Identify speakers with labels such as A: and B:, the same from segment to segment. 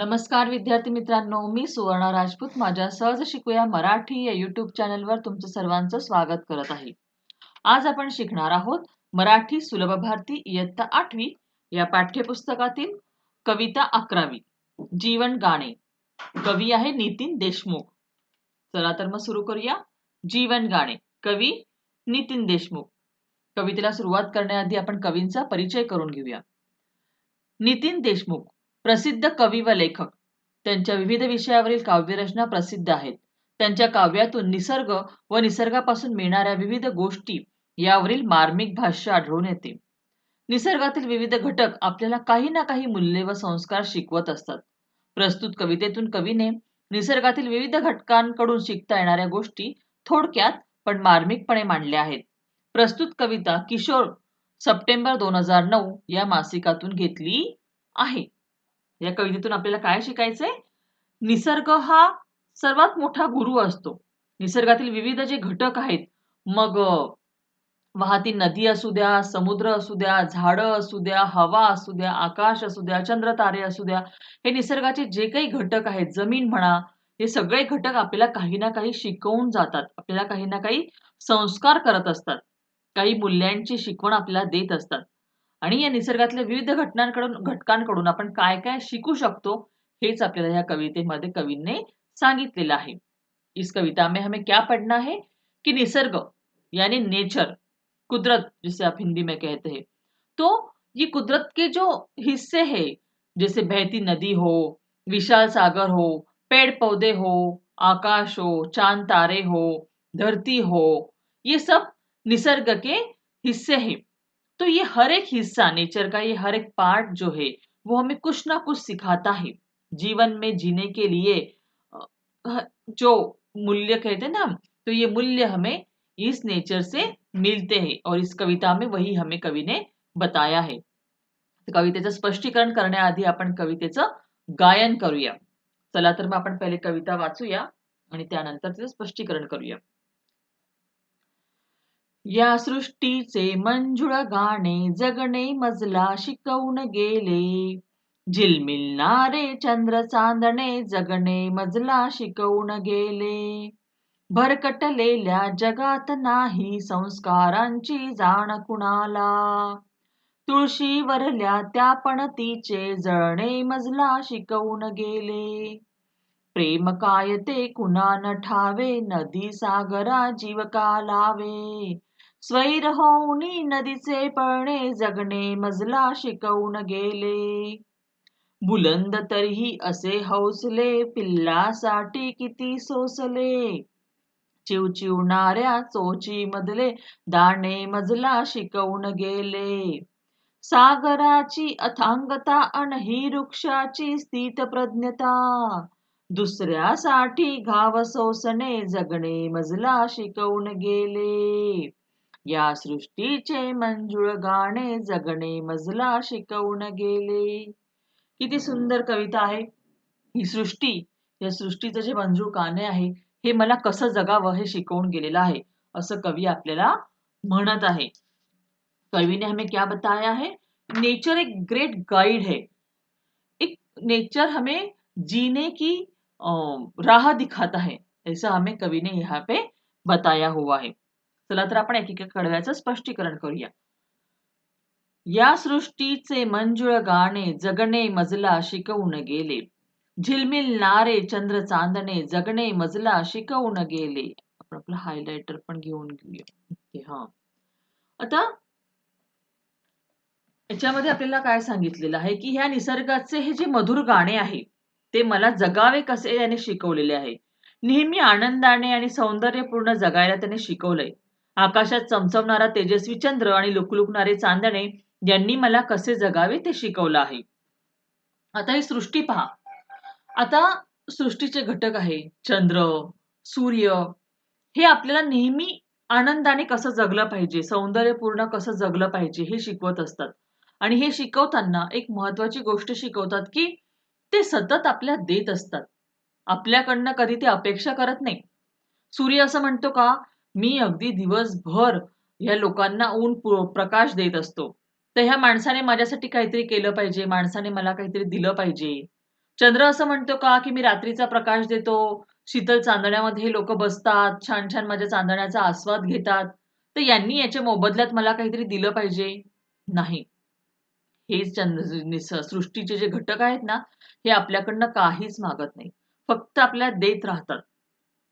A: नमस्कार विद्यार्थी मित्रांनो मी सुवर्णा राजपूत. माझ्या सहज शिकूया मराठी या युट्यूब चॅनलवर तुमचं सर्वांचं स्वागत करत आहे. आज आपण शिकणार आहोत मराठी सुलभ भारती इयत्ता आठवी या पाठ्यपुस्तकातील कविता अकरावी जीवन गाणे. कवी आहे नितीन देशमुख. चला तर मग सुरू करूया. जीवन गाणे कवी नितीन देशमुख. कवितेला सुरुवात करण्याआधी आपण कवींचा परिचय करून घेऊया. नितीन देशमुख प्रसिद्ध कवी व लेखक. त्यांच्या विविध विषयावरील काव्यरचना प्रसिद्ध आहेत. त्यांच्या काव्यातून निसर्ग व निसर्गापासून मिळणाऱ्या विविध गोष्टी यावरील मार्मिक भाष्य आढळून येते. निसर्गातील विविध घटक आपल्याला काही ना काही मूल्ये व संस्कार शिकवत असतात. प्रस्तुत कवितेतून कवीने निसर्गातील विविध घटकांकडून शिकता येणाऱ्या गोष्टी थोडक्यात पण मार्मिकपणे मांडल्या आहेत. प्रस्तुत कविता किशोर सप्टेंबर दोन हजार नऊ या मासिकातून घेतली आहे. या कवितेतून आपल्याला काय शिकायचंय? निसर्ग हा सर्वात मोठा गुरु असतो. निसर्गातील विविध जे घटक आहेत मग वाहती नदी असू द्या समुद्र असू द्या झाडं असू द्या हवा असू द्या आकाश असू द्या चंद्र तारे असू द्या हे निसर्गाचे जे काही घटक आहेत जमीन म्हणा हे सगळे घटक आपल्याला काही ना काही शिकवून जातात. आपल्याला काही ना काही संस्कार करत असतात. काही मूल्यांची शिकवण आपल्याला देत असतात. आणि या निसर्गातल्या विविध घटनांकडून, घटकांकडून आपण काय काय शिकू शकतो, हेच आपल्याला या कवितेमध्ये, कवीने सांगितलेलं आहे. इस कविता में हमें क्या पढ़ना है? कि निसर्ग, यानी नेचर कुदरत, जिसे आप हिंदी में कहते हैं। तो ये कुदरत के जो हिस्से है, जैसे बहती नदी हो, विशाल सागर हो पेड़ पौधे हो, आकाश हो, चाँद, तारे हो, धरती हो, ये सब निसर्ग के हिस्से हैं। तो ये हर एक हिस्सा नेचर का ये हर एक पार्ट जो है, वो हमें कुछ ना कुछ सिखाता है। जीवन में जीने के लिए जो मूल्य कहते हैं ना तो ये मूल्य हमें इस नेचर से मिलते हैं और इस कविता में वही हमें कवि ने बताया है। कवितेचं स्पष्टीकरण करण्याआधी आपण कवितेचं गायन करूया। चला तर मग आपण पहिले कविता वाचूया आणि त्यानंतर स्पष्टीकरण करूया। या सृष्टीचे मंजुळ गाणे जगणे मजला शिकवून गेले. झिलमिलणारे चंद्र चांदणे जगणे मजला शिकवून गेले. भरकटलेल्या जगात नाही संस्कारांची जाण कुणाला. तुळशीवरल्या त्या पण तिचे जळणे मजला शिकवून गेले. प्रेम काय ते कुणा न ठावे? नदी सागरा जीव का लावे? स्वैर होऊनी नदीचे पळणे जगणे मजला शिकवून गेले. बुलंद तरीही असे हौसले पिल्लासाठी किती सोसले. चिवचिवणाऱ्या चोची मधले दाणे मजला शिकवून गेले. सागराची अथांगता अन ही वृक्षाची स्थित प्रज्ञता दुसऱ्यासाठी घाव सोसणे जगणे मजला शिकवून गेले. या सृष्टीचे मंजुळ गाणे जगणे मजला शिकवून गेले. किती सुंदर कविता आहे. ही सृष्टी या सृष्टीचं जे मंजूळ गाणे आहे हे मला कसं जगावं हे शिकवून गेलेलं आहे असं कवी आपल्याला म्हणत आहे. कवीने हमें क्या बताया है? नेचर एक ग्रेट गाइड है. एक नेचर हमें जीने की राह दिखाता है ऐसा हमें कवि ने यहाँ पे बताया हुआ है. चला तर आपण एकेका एक कडव्याचं स्पष्टीकरण करूया. या सृष्टीचे मंजुळ गाणे जगणे मजला शिकवून गेले. झिलमिल नारे चंद्र चांदणे जगणे मजला शिकवून गेले. आपण आपलं हायलायटर पण घेऊन घेऊया. हा. आता याच्यामध्ये आपल्याला काय सांगितलेलं आहे की ह्या निसर्गाचे हे जे मधुर गाणे आहे ते मला जगावे कसे याने शिकवलेले आहे. नेहमी आनंदाने आणि सौंदर्यपूर्ण जगायला त्याने शिकवलंय. आकाशात चमचमणारा तेजस्वी चंद्र आणि लुकलुकणारे चांदणे यांनी मला कसे जगावे ते शिकवलं आहे. आता ही सृष्टी पहा. आता सृष्टीचे घटक आहे. चंद्र सूर्य हे आपल्याला नेहमी आनंदाने कसं जगलं पाहिजे सौंदर्यपूर्ण कसं जगलं पाहिजे हे शिकवत असतात. आणि हे शिकवताना एक महत्वाची गोष्ट शिकवतात की ते सतत आपल्या देत असतात. आपल्याकडनं कधी ते अपेक्षा करत नाही. सूर्य असं म्हणतो का मी अगदी दिवसभर या लोकांना ऊन प्रकाश देत असतो. तर ह्या माणसाने माझ्यासाठी काहीतरी केलं पाहिजे माणसाने मला काहीतरी दिलं पाहिजे. चंद्र असं म्हणतो का की मी रात्रीचा प्रकाश देतो शीतल चांदण्यामध्ये लोक बसतात छान छान माझ्या चांदण्याचा आस्वाद घेतात. तर यांनी याच्या मोबदल्यात मला काहीतरी दिलं पाहिजे? नाही. हे चंद्र सृष्टीचे जे घटक आहेत ना हे आपल्याकडनं काहीच मागत नाही. फक्त आपल्याला देत राहतात.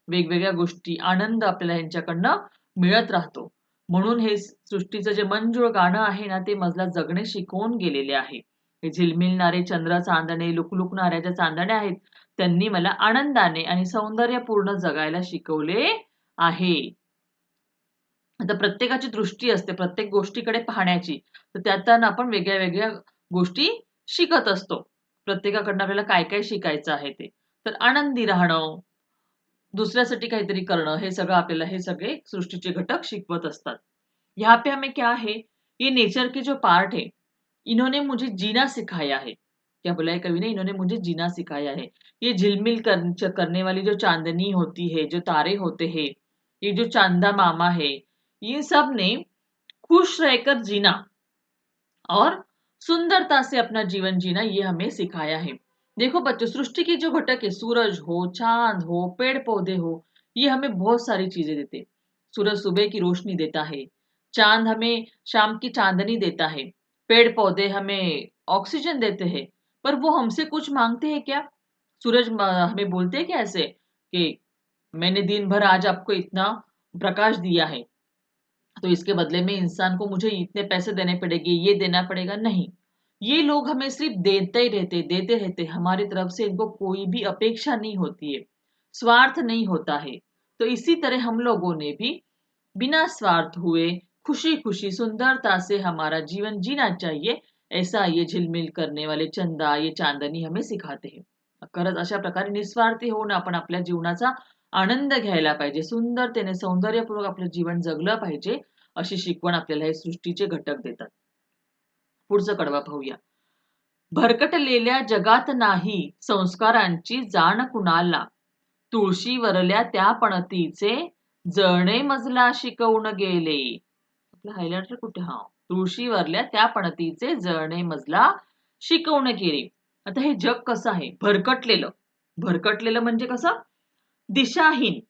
A: वेगवेगळ्या गोष्टी आनंद आपल्याला यांच्याकडनं मिळत राहतो. म्हणून हे सृष्टीचं जे मंजूळ गाणं आहे ना ते मजला जगणे शिकवून गेलेले आहे. हे झिलमिलणारे चंद्र चांदणे लुकलुकणाऱ्या ज्या चांदण्या आहेत त्यांनी मला आनंदाने आणि सौंदर्यपूर्ण जगायला शिकवले आहे. आता प्रत्येकाची दृष्टी असते प्रत्येक गोष्टीकडे पाहण्याची. तर त्यातून आपण वेगळ्या वेगळ्या गोष्टी शिकत असतो. प्रत्येकाकडनं आपल्याला काय काय शिकायचं आहे ते. तर आनंदी राहणं दुसऱ्यासाठी काहीतरी करणं हे सगळं आपल्याला हे सगळे सृष्टीचे घटक शिकवत असतात. यहाँ पे हमें क्या है ये नेचर के जो पार्ट है इन्होंने मुझे जीना सिखाया है क्या बोला है कवि ने इन्होंने मुझे जीना सिखाया है ये झिलमिल कर, करने वाली जो चांदनी होती है जो तारे होते हैं ये जो चांदा मामा है ये सबने खुश रहकर जीना और सुंदरता से अपना जीवन जीना ये हमें सिखाया है। देखो बच्चों, सृष्टि की जो घटक है, सूरज हो, चाँद हो पेड़ पौधे हो, ये हमें बहुत सारी चीज़ें देते सूरज सुबह की रोशनी देता है, चाँद हमें शाम की चांदनी देता है पेड़ पौधे हमें ऑक्सीजन देते हैं, पर वो हमसे कुछ मांगते हैं क्या? सूरज हमें बोलते हैं क्या ऐसे कि, मैंने दिन भर आज आपको इतना प्रकाश दिया है तो इसके बदले में इंसान को मुझे इतने पैसे देने पड़ेंगे, ये देना पड़ेगा? नहीं। ये लोग हमें सिर्फ़ देते ही रहते, देते रहते, हमारी तरफ़ से इनको कोई भी अपेक्षा नहीं होती है, स्वार्थ नहीं होता है। तो इसी तरह हम लोगों ने भी बिना स्वार्थ हुए खुशी खुशी सुंदरता से हमारा जीवन जीना चाहिए, ऐसा ये झिलमिल करने वाले चंदा, ये चांदनी हमें सिखाते हैं। खरंच अशा प्रकारे निस्वार्थी होऊन आपण आपल्या जीवनाचा आनंद घ्यायला पाहिजे, सुंदरतेने, सौंदर्यपूर्वक आपलं जीवन जगलं पाहिजे, अशी शिकवण आपल्याला हे सृष्टीचे घटक देतात. पुढचं कडवा पाहूया. भरकटलेल्या जगात नाही संस्कारांची जाण कुणाला? तुळशी वरल्या त्या पणतीचे जळणे मजला शिकवून गेले. आपलं हायलायटर कुठे हा? तुळशी वरल्या त्या पणतीचे जळणे मजला शिकवून गेले. आता हे जग कसं आहे? भरकटलेलं. भरकटलेलं म्हणजे कसं? दिशाहीन.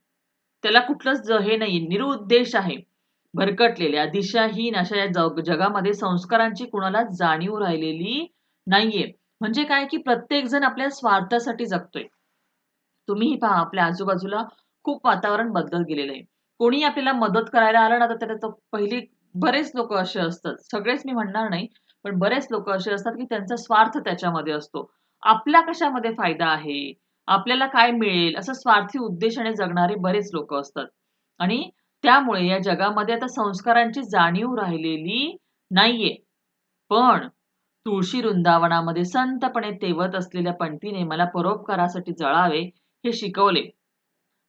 A: त्याला कुठलंच हे नाही निरुद्देश आहे. भरकटलेल्या. दिशाहीन अशा या जग जगामध्ये संस्कारांची कुणाला जाणीव राहिलेली नाहीये. म्हणजे काय की प्रत्येक जण आपल्या स्वार्थासाठी जगतोय. तुम्हीही पहा आपल्या आजूबाजूला खूप वातावरण बदलत गेलेलं आहे. कोणी आपल्याला मदत करायला आलं ना तर त्याला पहिली बरेच लोक असे असतात. सगळेच मी म्हणणार नाही पण बरेच लोक असे असतात की त्यांचा स्वार्थ त्याच्यामध्ये असतो. आपला कशामध्ये फायदा आहे? आपल्याला काय मिळेल? असं स्वार्थी उद्देशाने जगणारे बरेच लोक असतात. आणि त्यामुळे या जगामध्ये आता संस्कारांची जाणीव राहिलेली नाहीये. पण तुळशी वृंदावनामध्ये संतपणे तेवत असलेल्या पंथीने मला परोपकारासाठी जळावे हे शिकवले.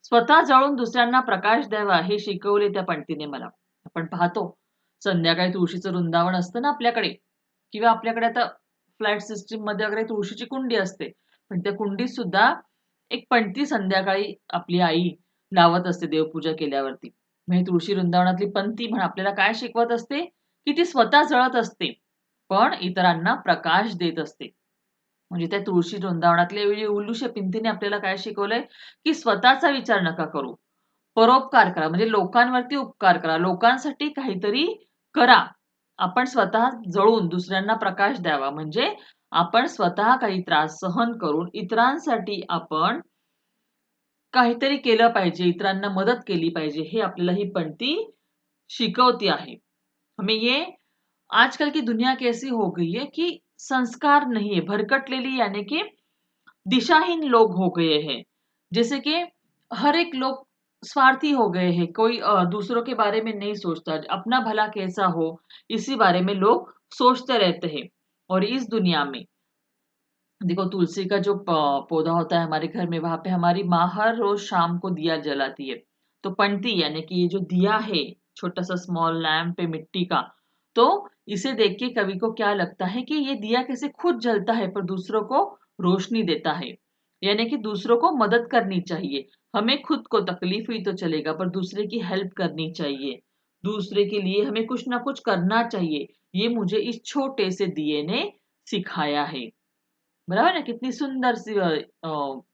A: स्वतः जळून दुसऱ्यांना प्रकाश द्यावा हे शिकवले त्या पंथीने मला. आपण पाहतो संध्याकाळी तुळशीचं वृंदावन असतं ना आपल्याकडे? किंवा आपल्याकडे आता फ्लॅट सिस्टीममध्ये वगैरे तुळशीची कुंडी असते. पण त्या कुंडीत सुद्धा एक पंथी संध्याकाळी आपली आई लावत असते देवपूजा केल्यावरती. म्हणजे तुळशी वृंदावनातली पंथी म्हण आपल्याला काय शिकवत असते? की ती स्वतः जळत असते पण इतरांना प्रकाश देत असते. म्हणजे त्या तुळशी वृंदावनातल्या वेळी उल्लूशे पिंतीने आपल्याला काय शिकवलंय? की स्वतःचा विचार नका करू. परोपकार करा म्हणजे लोकांवरती उपकार करा. लोकांसाठी काहीतरी करा. आपण स्वतः जळून दुसऱ्यांना प्रकाश द्यावा. म्हणजे आपण स्वतः काही त्रास सहन करून इतरांसाठी आपण काहीतरी केलं पाहिजे, इतरांना मदत केली पाहिजे, हे आपल्याला ही पंक्ती शिकवती आहे. हमें ये आजकल की दुनिया कैसी हो गई है कि संस्कार नहीं है, भरकटलेली यानी कि दिशाहीन लोग हो गए हैं। जैसे कि हर एक लोग स्वार्थी हो गए हैं, कोई दूसरों के बारे में नहीं सोचता, अपना भला कैसा हो, इसी बारे में लोग सोचते रहते हैं। और इस दुनिया में देखो, तुलसी का जो पौधा होता है हमारे घर में, वहाँ पे हमारी माँ हर रोज शाम को दिया जलाती है। तो पंटी यानी कि ये जो दिया है छोटा सा स्मॉल लैम्प पे मिट्टी का तो इसे देख के कवि को क्या लगता है कि ये दिया कैसे खुद जलता है, पर दूसरों को रोशनी देता है? यानी कि दूसरों को मदद करनी चाहिए। हमें खुद को तकलीफ़ हुई तो चलेगा, पर दूसरे की हेल्प करनी चाहिए। दूसरे के लिए हमें कुछ ना कुछ करना चाहिए। ये मुझे इस छोटे से दिए ने सिखाया है। बराबर है? कितनी सुंदर सी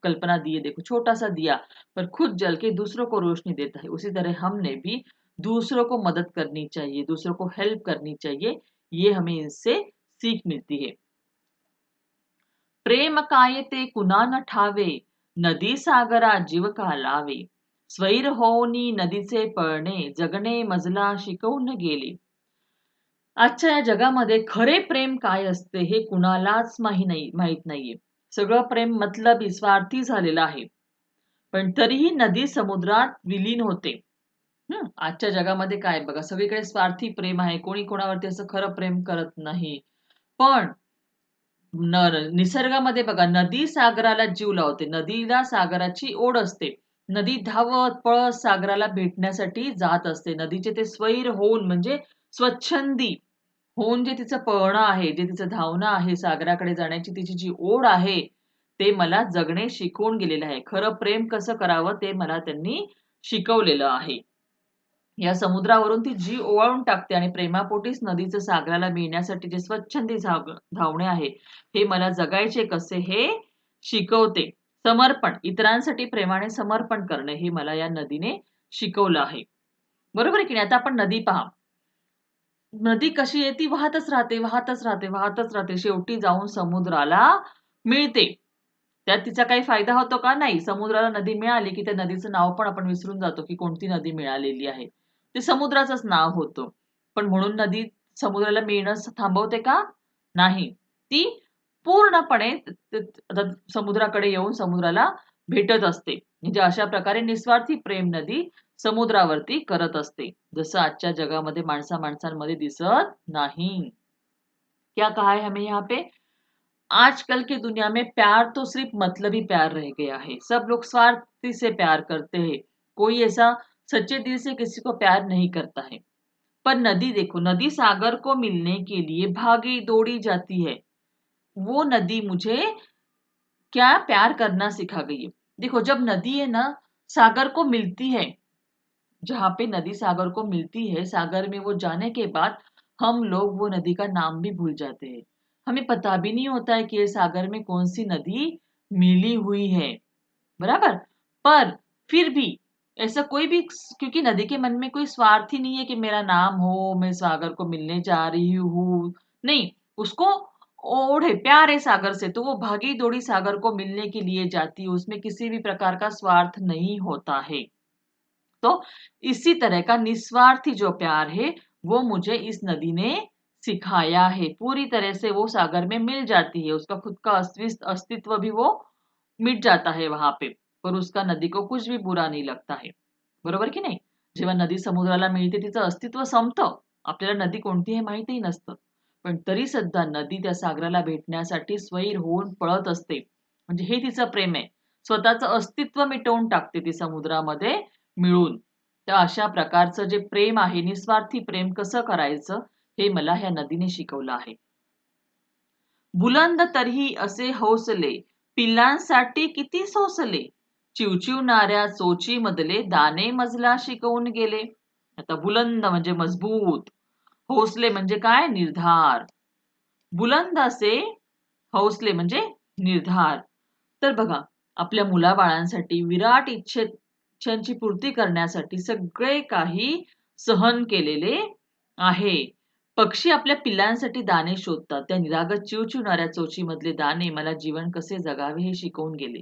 A: कल्पना दी है, देखो, छोटा सा दिया, पर खुद जल के दूसरों को रोशनी देता है। उसी तरह हमने भी दूसरों को मदद करनी चाहिए, दूसरों को हेल्प करनी चाहिए, ये हमें इनसे सीख मिलती है। प्रेम काय ते कुणा न ठावे, नदी सागरा जीव का लावे। स्वैर होनी नदी से पळणे जगने मजला शिकवून गेले। आजच्या या जगामध्ये खरे प्रेम काय असते हे कुणालाच माही नाही माहीत नाहीये. सगळं प्रेम मतलबी स्वार्थी झालेलं आहे. पण तरीही नदी समुद्रात विलीन होते. आजच्या जगामध्ये काय बघा सगळीकडे स्वार्थी प्रेम आहे. कोणी कोणावरती असं खरं प्रेम करत नाही. पण निसर्गामध्ये बघा नदी सागराला जीव लावते. नदीला सागराची ओढ असते. नदी धावत पळत सागराला भेटण्यासाठी जात असते. नदीचे ते स्वैर होऊन म्हणजे स्वच्छंदी होऊन जे तिचं पळणं आहे जे तिचं धावणं आहे सागराकडे जाण्याची तिची जी ओढ आहे ते मला जगणे शिकवून गेलेलं आहे. खरं प्रेम कसं करावं ते मला त्यांनी शिकवलेलं आहे. या समुद्रावरून ती जी ओवाळून टाकते आणि प्रेमापोटीच नदीचं सागराला मिळण्यासाठी जे स्वच्छंदी धावणे आहे हे मला जगायचे कसे हे शिकवते. समर्पण इतरांसाठी प्रेमाने समर्पण करणे हे मला या नदीने शिकवलं आहे. बरोबर आहे की नाही? आता आपण नदी पहा. नदी कशी आहे ती वाहतच राहते वाहतच राहते वाहतच राहते. शेवटी जाऊन समुद्राला मिळते. त्यात तिचा काही फायदा होतो का? नाही. समुद्राला नदी मिळाली की त्या नदीचं नाव पण आपण विसरून जातो की कोणती नदी मिळालेली आहे. ते समुद्राचंच नाव होतं. पण म्हणून नदी समुद्राला मिळणं थांबवते का? नाही. ती पूर्णपणे समुद्राकडे येऊन समुद्राला भेटत असते. म्हणजे अशा प्रकारे निस्वार्थी प्रेम नदी समुद्रावरती करत असते. जसं आजच्या जगामध्ये माणसा माणसांमध्ये दिसत नहीं. क्या कहा है हमें यहाँ पे? आजकल की दुनिया में प्यार तो सिर्फ़ मतलबी प्यार रह गया है। सब लोग स्वार्थी से प्यार करते हैं। कोई ऐसा सच्चे दिल से किसी को प्यार नहीं करता है। पर नदी देखो, नदी सागर को मिलने के लिए भागी दौड़ी जाती है। वो नदी मुझे क्या प्यार करना सिखा गई है? देखो, जब नदी है ना, सागर को मिलती है जहाँ पे नदी सागर को मिलती है, सागर में वो जाने के बाद हम लोग वो नदी का नाम भी भूल जाते हैं। हमें पता भी नहीं होता है कि ये सागर में कौन सी नदी मिली हुई है, बराबर? पर फिर भी ऐसा कोई भी क्योंकि नदी के मन में कोई स्वार्थ ही नहीं है कि मेरा नाम हो, मैं सागर को मिलने जा रही हूँ। नहीं, उसको ओढ़े प्यार है सागर से तो वो भागी दौड़ी सागर को मिलने के लिए जाती है, उसमें किसी भी प्रकार का स्वार्थ नहीं होता है। दोस्तों इसी तरह का निस्वार्थी जो प्यार है वो मुझे इस नदी ने सिखाया है। पूरी तरह से वो सागर में मिल जाती है। उसका खुद का अस्तित्व भी वो मिट जाता है वहां पे पर उसका नदी को कुछ भी बुरा नहीं लगता है। बरोबर की नाही? जेव्हा नदी समुद्राला मिळते तिचं अस्तित्व संपतं. आपल्याला नदी कोणती हे माहितही नसतं. पण तरी सुद्धा नदी त्या सागराला भेटण्यासाठी स्वैर होऊन पळत असते. म्हणजे हे तिचं प्रेम आहे. स्वतःचं अस्तित्व मिटवून टाकते ती समुद्रामध्ये. मिळून. तर अशा प्रकारचं जे प्रेम आहे निस्वार्थी प्रेम कसं करायचं हे मला ह्या नदीने शिकवलं आहे. बुलंद तरीही असे हौसले पिल्लांसाठी किती सोसले. चिवचिवणाऱ्या चोची मधले दाणे मजला शिकवून गेले. आता बुलंद म्हणजे मजबूत हौसले म्हणजे काय? निर्धार. बुलंद असे हौसले म्हणजे निर्धार. तर बघा आपल्या मुलाबाळांसाठी विराट इच्छेत इच्छांची पूर्ती करण्यासाठी सगळे काही सहन केलेले आहे. पक्षी आपल्या पिल्लांसाठी दाणे शोधतात. त्या निरागत चिवचिवणाऱ्या चोचीमधले दाणे मला जीवन कसे जगावे हे शिकवून गेले.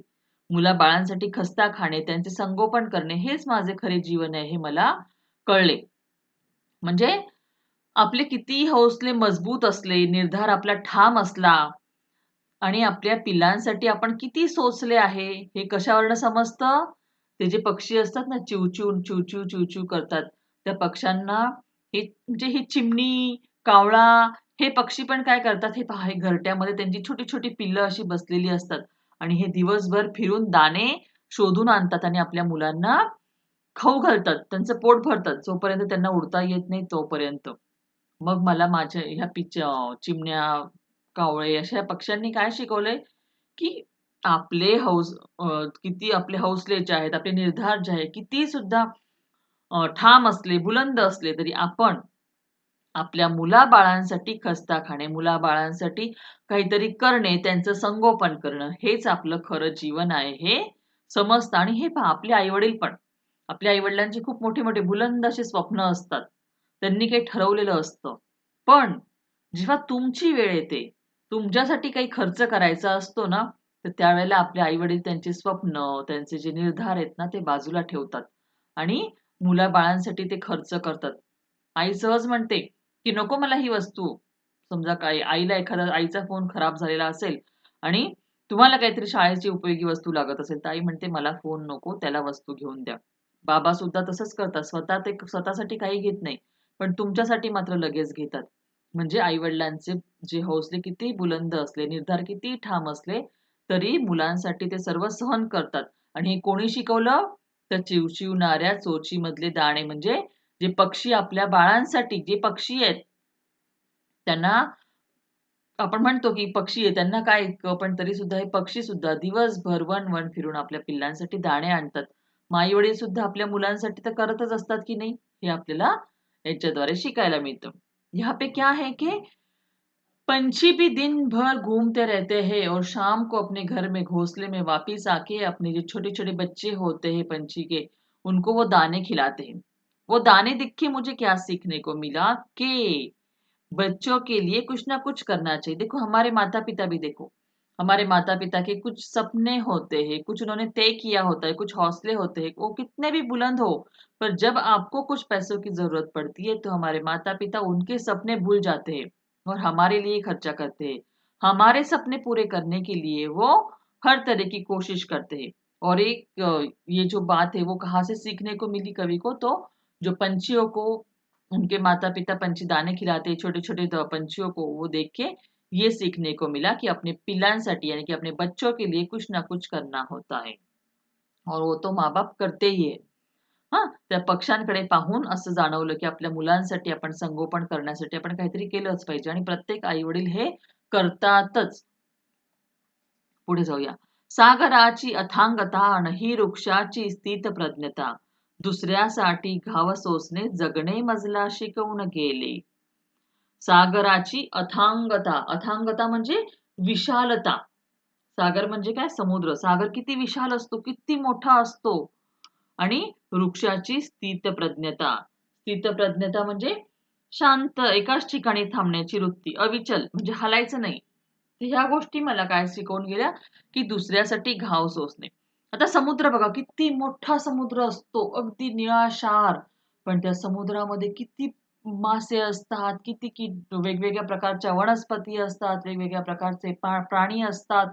A: मुला बाळांसाठी खस्ता खाणे त्यांचे संगोपन करणे हेच माझे खरे जीवन आहे हे मला कळले. म्हणजे आपले किती हौसले मजबूत असले निर्धार आपला ठाम असला आणि आपल्या पिल्लांसाठी आपण किती सोचले आहे हे कशावरनं समजतं? ते जे पक्षी असतात ना चिवचिव चिवचिव चिवचिव करतात. त्या पक्ष्यांना हे म्हणजे ही चिमणी कावळा हे पक्षी पण काय करतात? हे पहा हे घरट्यामध्ये त्यांची छोटी छोटी पिल्लं अशी बसलेली असतात. आणि हे दिवसभर फिरून दाणे शोधून आणतात आणि आपल्या मुलांना खाऊ घालतात. त्यांचं पोट भरतात. जोपर्यंत त्यांना उडता येत नाही तोपर्यंत. मग मला माझ्या ह्या पिच चिमण्या कावळे अशा पक्ष्यांनी काय शिकवलंय? की आपले हौस किती आपले हौसले जे आहेत आपले निर्धार जे आहे किती सुद्धा ठाम असले बुलंद असले तरी आपण आपल्या मुलाबाळांसाठी खस्ता खाणे मुलाबाळांसाठी काहीतरी करणे त्यांचं संगोपन करणं हेच आपलं खरं जीवन आहे हे समजतं. आणि हे पहा आपले आईवडील पण आपल्या आईवडिलांचे खूप मोठे मोठे बुलंद असे स्वप्न असतात. त्यांनी काही ठरवलेलं असतं. पण जेव्हा तुमची वेळ येते तुमच्यासाठी काही खर्च करायचा असतो ना तर त्यावेळेला आपले आई वडील त्यांचे स्वप्न त्यांचे जे निर्धार आहेत ना ते बाजूला ठेवतात. आणि मुलाबाळांसाठी ते खर्च करतात. आई सहज म्हणते की नको मला ही वस्तू. समजा काय आईला एखादा आईचा फोन खराब झालेला असेल आणि तुम्हाला काहीतरी शाळेची उपयोगी वस्तू लागत असेल तर आई म्हणते मला फोन नको त्याला वस्तू घेऊन द्या. बाबा सुद्धा तसंच करतात. स्वतः ते स्वतःसाठी काही घेत नाही पण तुमच्यासाठी मात्र लगेच घेतात. म्हणजे आई वडिलांचे जे हौसले किती बुलंद असले निर्धार किती ठाम असले तरी मुलांसाठी ते सर्व सहन करतात. आणि हे कोणी शिकवलं? तर चिवचिवणाऱ्या चोचीमधले दाणे म्हणजे जे पक्षी आपल्या बाळांसाठी जे पक्षी आहेत. त्यांना आपण म्हणतो की पक्षी आहे त्यांना काय इतकं? पण तरी सुद्धा हे पक्षी सुद्धा दिवसभर वन वन फिरून आपल्या पिल्लांसाठी दाणे आणतात. माई वडील सुद्धा आपल्या मुलांसाठी तर करतच असतात की नाही? हे आपल्याला याच्याद्वारे शिकायला मिळतं. ह्यापैकी आहे की पंछी भी दिन भर घूमते रहते हैं और शाम को अपने घर में घोंसले में वापस आके अपने जो छोटे छोटे बच्चे होते हैं पंछी के, उनको वो दाने खिलाते हैं। वो दाने दिख के मुझे क्या सीखने को मिला कि बच्चों के लिए कुछ ना कुछ करना चाहिए। देखो, हमारे माता पिता भी देखो, हमारे माता पिता के कुछ सपने होते हैं, कुछ उन्होंने तय किया होता है, कुछ हौसले होते हैं, वो कितने भी बुलंद हो, पर जब आपको कुछ पैसों की ज़रूरत पड़ती है तो हमारे माता पिता उनके सपने भूल जाते हैं। और हमारे लिए खर्चा करते। हैं हमारे सपने पूरे करने के लिए वो हर तरह की कोशिश करते। हैं और एक ये जो बात है, वो कहाँ से सीखने को मिली कवि को तो जो पंछियों को, उनके माता पिता पंछी दाने खिलाते छोटे छोटे पंछियों को वो देख के ये सीखने को मिला कि अपने पिलान पिलांसाठी यानी कि अपने बच्चों के लिए कुछ ना कुछ करना होता है। और वो तो माँ बाप करते ही आहे हा त्या पक्ष्यांकडे पाहून असं जाणवलं की आपल्या मुलांसाठी आपण संगोपन करण्यासाठी आपण काहीतरी केलंच पाहिजे आणि प्रत्येक आई वडील हे करतातच. पुढे जाऊया. सागराची अथांगता आणि ही वृक्षाची स्थित प्रज्ञता दुसऱ्यासाठी घाव सोसणे जगणे मजला शिकवून गेले. सागराची अथांगता. अथांगता म्हणजे विशालता. सागर म्हणजे काय? समुद्र. सागर किती विशाल असतो? किती मोठा असतो? आणि वृक्षाची स्थित प्रज्ञता स्थित प्रज्ञता म्हणजे शांत एकाच ठिकाणी थांबण्याची वृत्ती अविचल म्हणजे हलायचं नाही. ह्या गोष्टी मला काय शिकवून गेल्या? की दुसऱ्यासाठी घाव सोसणे. आता समुद्र बघा किती मोठा समुद्र असतो अगदी निळाशार. पण त्या समुद्रामध्ये किती मासे असतात किती कि वेगवेगळ्या प्रकारच्या वनस्पती असतात वेगवेगळ्या प्रकारचे प्राणी असतात.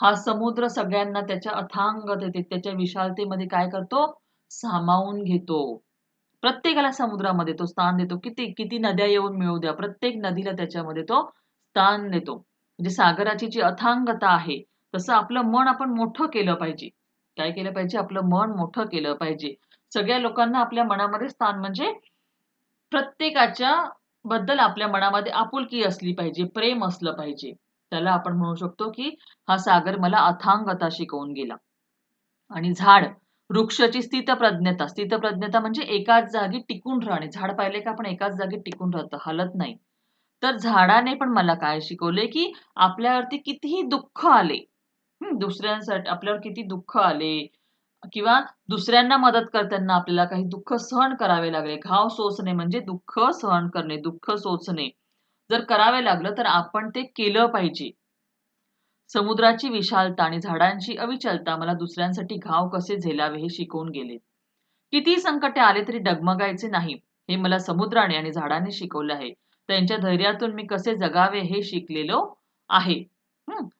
A: हा समुद्र सगळ्यांना त्याच्या अथांगतेत त्याच्या विशालतेमध्ये काय करतो? सामावून घेतो. प्रत्येकाला समुद्रामध्ये तो स्थान देतो. किती किती नद्या येऊन मिळू द्या. प्रत्येक नदीला त्याच्यामध्ये तो स्थान देतो. म्हणजे सागराची जी अथांगता आहे तसं आपलं मन आपण मोठं केलं पाहिजे. काय केलं पाहिजे? आपलं मन मोठं केलं पाहिजे. सगळ्या लोकांना आपल्या मनामध्ये स्थान म्हणजे प्रत्येकाच्या बद्दल आपल्या मनामध्ये आपुलकी असली पाहिजे प्रेम असलं पाहिजे. त्याला आपण म्हणू शकतो की हा सागर मला अथांगता शिकवून गेला. आणि झाड वृक्षाची स्थितप्रज्ञता स्थितप्रज्ञता म्हणजे एकाच जागी टिकून राहणे. झाड पाहिले का आपण एकाच जागी टिकून राहतं हलत नाही. तर झाडाने पण मला काय शिकवले की आपल्यावरती कितीही दुःख आले दुसऱ्यांसाठी आपल्यावर किती दुःख आले किंवा दुसऱ्यांना मदत करताना आपल्याला काही दुःख सहन करावे लागले. घाव सोसणे म्हणजे दुःख सहन करणे दुःख सोचणे जर करावे लागलं तर आपण ते केलं पाहिजे. समुद्राची विशालता आणि झाडांची अविचलता मला दुसऱ्यांसाठी घाव कसे झेलावे हे शिकवून गेले. किती संकटे आले तरी डगमगायचे नाही हे मला समुद्राने आणि झाडांनी शिकवलं आहे. त्यांच्या धैर्यातून मी कसे जगावे हे शिकलेलो आहे.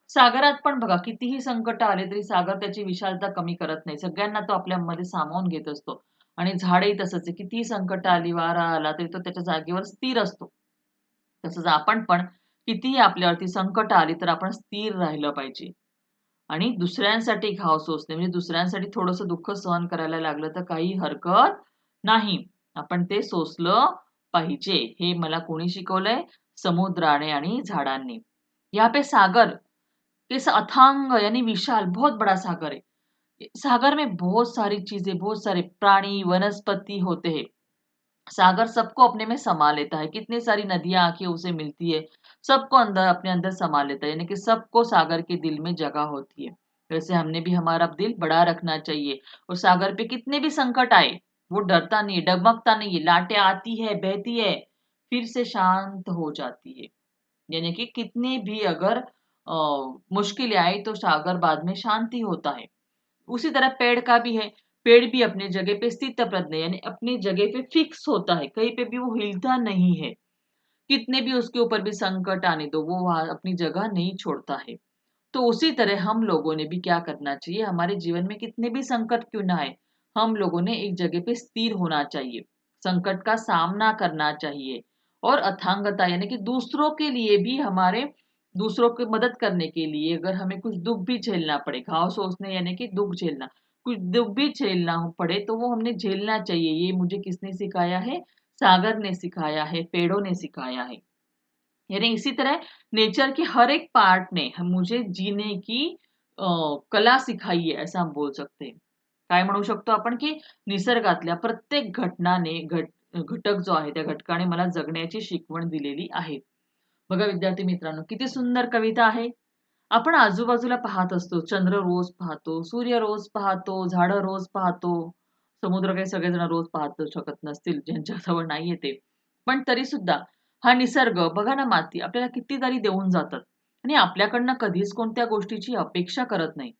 A: सागरात पण बघा कितीही संकट आले तरी सागर त्याची विशालता कमी करत नाही. सगळ्यांना तो आपल्यामध्ये सामावून घेत असतो. आणि झाडही तसंच आहे. कितीही संकट आली वारा आला तरी तो त्याच्या जागेवर स्थिर असतो. तसंच आपण पण कितीही आपल्यावरती संकट आली तर आपण स्थिर राहिलं पाहिजे. आणि दुसऱ्यांसाठी घाव सोसणे म्हणजे दुसऱ्यांसाठी थोडंसं दुःख सहन करायला लागलं तर काही हरकत नाही. आपण ते सोसलं पाहिजे. हे मला कोणी शिकवलंय? समुद्राने आणि झाडांनी. यहाँ पे सागर के अथांग यानी विशाल. बहुत बड़ा सागर है सागर में बहुत सारी चीजें बहुत सारे प्राणी वनस्पति होते हैं. सागर सबको अपने में समा लेता है। कितनी सारी नदियाँ आके उसे मिलती है, सबको अंदर, अपने अंदर समा लेता है। यानी कि सबको सागर के दिल में जगह होती है। वैसे हमने भी, हमारा दिल बड़ा रखना चाहिए। और सागर पे कितने भी संकट आए, वो डरता नहीं डगमगता नहीं लाटे आती है, बहती है, फिर से शांत हो जाती है। यानी कि कितनी भी अगर मुश्किलें आई तो सागर बाद में शांति होता है। उसी तरह पेड़ का भी है। पेड़ भी अपने जगह पे स्थित प्रज्ञ यानी अपनी जगह पे फिक्स होता है। कहीं पे भी वो हिलता नहीं है। कितने भी उसके ऊपर भी संकट आने दो, वो वहाँ अपनी जगह नहीं छोड़ता है। तो उसी तरह हम लोगों ने भी क्या करना चाहिए? हमारे जीवन में कितने भी संकट क्यों ना आए, हम लोगों ने एक जगह पे स्थिर होना चाहिए। संकट का सामना करना चाहिए। और अथांगता, यानी कि दूसरों के लिए भी हमारे, दूसरों की मदद करने के लिए अगर हमें कुछ दुख भी झेलना पड़े, घाव सोचने, यानी कि दुख झेलना कुछ दुख भी झेलना हो पड़े तो वो हमने झेलना चाहिए। ये मुझे किसने सिखाया है? सागर ने सिखाया है पेड़ों ने सिखाया है। यानी इसी तरह नेचर के हर एक पार्ट ने हम मुझे जीने की कला सिखाई आहे असं हम बोल सकते काय म्हणू शकतो आपण की निसर्गातल्या प्रत्येक घटनाने घट घटक जो आहे त्या घटकाने मला जगण्याची शिकवण दिलेली आहे. बघा विद्यार्थी मित्रांनो किती सुंदर कविता आहे. आपण आजूबाजूला पाहत असतो. चंद्र रोज पाहतो सूर्य रोज पाहतो झाडं रोज पाहतो. समुद्र काही सगळेजण रोज पाहतो शकत नसतील ज्यांच्याजवळ नाही येते पण तरी सुद्धा हा निसर्ग बघा ना माती आपल्याला कितीतरी देऊन जातात. आणि आपल्याकडनं कधीच कोणत्या गोष्टीची अपेक्षा करत नाही.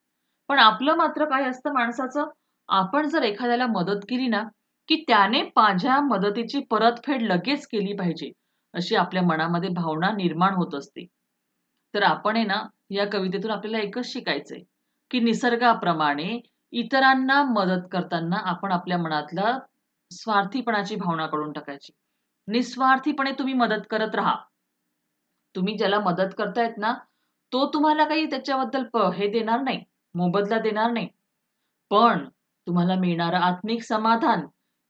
A: पण आपलं मात्र काय असतं माणसाचं? आपण जर एखाद्याला मदत केली ना की त्याने माझ्या मदतीची परतफेड लगेच केली पाहिजे अशी आपल्या मनामध्ये भावना निर्माण होत असते. तर आपण आहे ना या कवितेतून आपल्याला एकच शिकायचंय की निसर्गाप्रमाणे इतरांना मदत करताना आपण आपल्या मनातला स्वार्थीपणाची भावना काढून टाकायची. निस्वार्थीपणे तुम्ही मदत करत राहा. तुम्ही ज्याला मदत करतायत ना तो तुम्हाला काही त्याच्याबद्दल हे देणार नाही मोबदला देणार नाही. पण तुम्हाला मिळणारं आत्मिक समाधान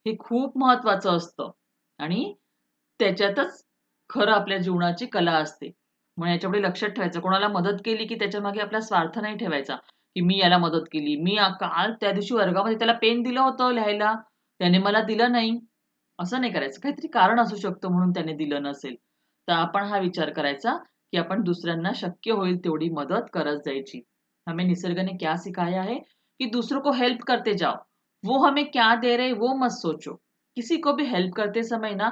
A: हे खूप महत्वाचं असतं आणि त्याच्यातच खरं आपल्या जीवनाची कला असते. म्हणून याच्यापुढे लक्षात ठेवायचं. कोणाला मदत केली की त्याच्यामागे आपला स्वार्थ नाही ठेवायचा? की मी याला मदत केली. मी काल त्या दिवशी वर्गामध्ये त्याला पेन दिलं होतं लिहायला. त्याने मला दिलं नाही. असं नाही करायचं. काहीतरी कारण असू शकतं म्हणून त्याने दिलं नसेल. तर आपण हा विचार करायचा की आपण दुसऱ्यांना शक्य होईल तेवढी मदत करत जायची. हमें निसर्ग ने क्या सिखाया है? कि दूसरों को हेल्प करते जाओ. वो हमें क्या दे रहे? वो मत सोचो. किसी को भी हेल्प करते समय ना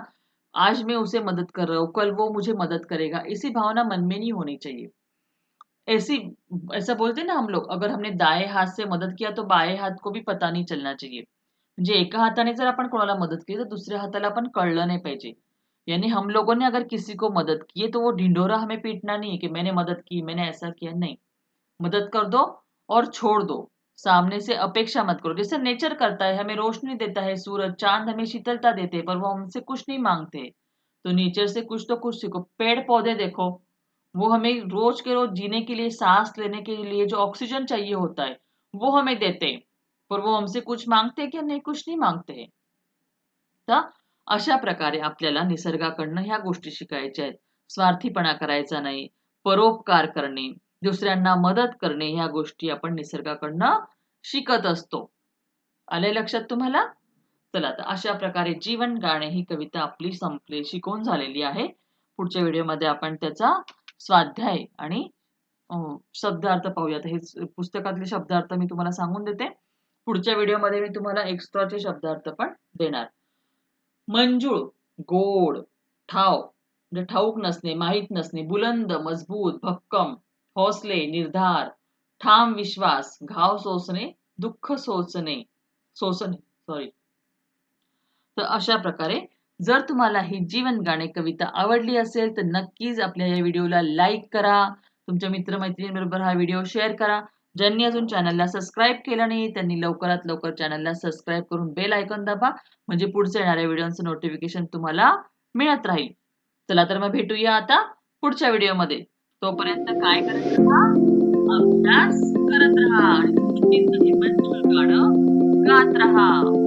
A: आज मैं उसे मदद कर रहा हूँ, कल वो मुझे मदद करेगा। ऐसी भावना मन में नहीं होनी चाहिए। ऐसी, ऐसा बोलते ना हम लोग, अगर हमने दाएँ हाथ से मदद किया तो बाएँ हाथ को भी पता नहीं चलना चाहिए। म्हणजे एका हाथाने जर अपन कोणाला मदद की तो दूसरे हाथाला अपन कळलं नहीं पाहिजे यानी हम लोगों ने अगर किसी को मदद की है तो वो ढिंडोरा हमें पीटना नहीं है कि मैंने मदद की, मैंने ऐसा किया, नहीं। मदद कर दो और छोड़ दो। सामने से अपेक्षा मत करो। जैसे नेचर करता है, हमें रोशनी देता है, सूरज, चाँद हमें शीतलता देते हैं, पर वो हमसे कुछ नहीं मांगते। तो नेचर से कुछ तो कुछ सीखो। पेड़ पौधे देखो। वो हमें रोज के रोज जीने के लिए, सांस लेने के लिए जो ऑक्सीजन चाहिए होता है, वो हमें देते हैं। पर वो हमसे कुछ मागते क्या? नाही, कुछ नाही मागते। तर अशा प्रकारे आपल्याला निसर्गाकडनं ह्या गोष्टी शिकायच्या आहेत. स्वार्थीपणा करायचा नाही. परोपकार करणे. दुसऱ्यांना मदत करणे ह्या गोष्टी आपण निसर्गाकडनं शिकत असतो. आले लक्षात तुम्हाला? चला तर अशा प्रकारे जीवन गाणे ही कविता आपली संपली शिकवून झालेली आहे. पुढच्या व्हिडिओमध्ये आपण त्याचा स्वाध्याय आणि शब्दार्थ पाहूयात. हे पुस्तकातले शब्दार्थ मी तुम्हाला सांगून देते. पुढच्या व्हिडिओमध्ये मी तुम्हाला एक्स्ट्राचे शब्दार्थ पण देणार. मंजूळ गोड ठाव. म्हणजे ठाऊक नसणे माहीत नसणे बुलंद मजबूत भक्कम. हौसले निर्धार ठाम विश्वास घाव सोसणे दुःख सोचणे सोसणे सॉरी तर अशा प्रकारे जर तुम्हाला ही जीवन गाणे कविता आवडली असेल तर नक्कीच आपल्या या व्हिडिओला लाईक करा. तुमच्या मित्रमैत्रिणींबरोबर हा व्हिडिओ शेअर करा. ज्यांनी अजून चॅनलला सबस्क्राईब केलं नाही त्यांनी लवकरात लवकर चॅनलला सबस्क्राईब करून बेल आयकॉन दाबा. म्हणजे पुढच्या येणाऱ्या व्हिडिओचं नोटिफिकेशन तुम्हाला मिळत राहील. चला तर मग भेटूया आता पुढच्या व्हिडिओमध्ये. तोपर्यंत काय करत राहा? अभ्यास करत राहा. आणि गाणं गात राहा.